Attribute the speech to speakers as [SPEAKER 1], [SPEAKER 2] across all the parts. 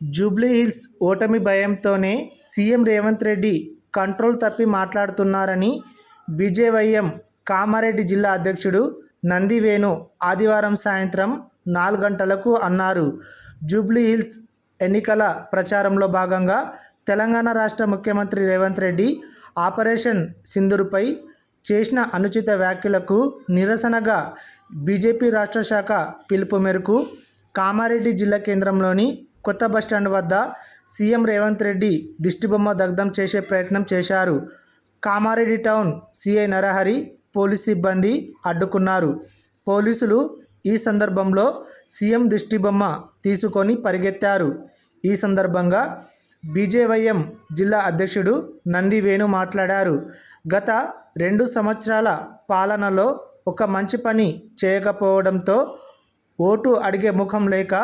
[SPEAKER 1] జూబ్లీహిల్స్ ఓటమి భయంతోనే CM Revanth Reddy control తప్పి మాట్లాడుతున్నారని బీజేవైఎం కామారెడ్డి జిల్లా అధ్యక్షుడు నందివేణు ఆదివారం సాయంత్రం నాలుగు గంటలకు అన్నారు. జూబ్లీహిల్స్ ఎన్నికల ప్రచారంలో భాగంగా తెలంగాణ రాష్ట్ర ముఖ్యమంత్రి రేవంత్ రెడ్డి ఆపరేషన్ సింధురుపై చేసిన అనుచిత వ్యాఖ్యలకు నిరసనగా బీజేపీ రాష్ట్ర శాఖ పిలుపు మేరకు కామారెడ్డి జిల్లా కేంద్రంలోని కొత్త బస్టాండ్ వద్ద సీఎం రేవంత్ రెడ్డి దిష్టిబొమ్మ దగ్ధం చేసే ప్రయత్నం చేశారు. Kamareddy town CI Narahari police సిబ్బంది అడ్డుకున్నారు. పోలీసులు ఈ సందర్భంలో సీఎం దిష్టిబొమ్మ తీసుకొని పరిగెత్తారు. ఈ సందర్భంగా బీజేవైఎం జిల్లా అధ్యక్షుడు నంది వేణు మాట్లాడారు. గత రెండు సంవత్సరాల పాలనలో ఒక మంచి పని చేయకపోవడంతో ఓటు అడిగే ముఖం లేక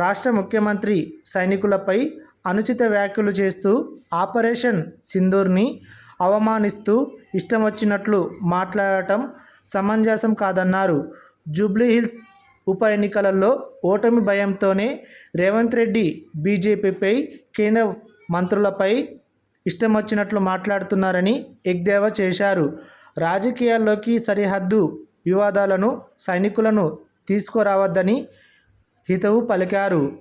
[SPEAKER 1] రాష్ట్ర ముఖ్యమంత్రి సైనికులపై అనుచిత వ్యాఖ్యలు చేస్తూ ఆపరేషన్ సింధూర్ని అవమానిస్తూ ఇష్టం వచ్చినట్లు మాట్లాడటం సమంజసం కాదన్నారు. జూబ్లీహిల్స్ ఉప ఎన్నికలలో ఓటమి భయంతోనే రేవంత్ రెడ్డి బీజేపీపై కేంద్ర మంత్రులపై ఇష్టం వచ్చినట్లు మాట్లాడుతున్నారని ఎగ్దేవా చేశారు. రాజకీయాల్లోకి సరిహద్దు వివాదాలను సైనికులను తీసుకురావద్దని హితవు పలికారు.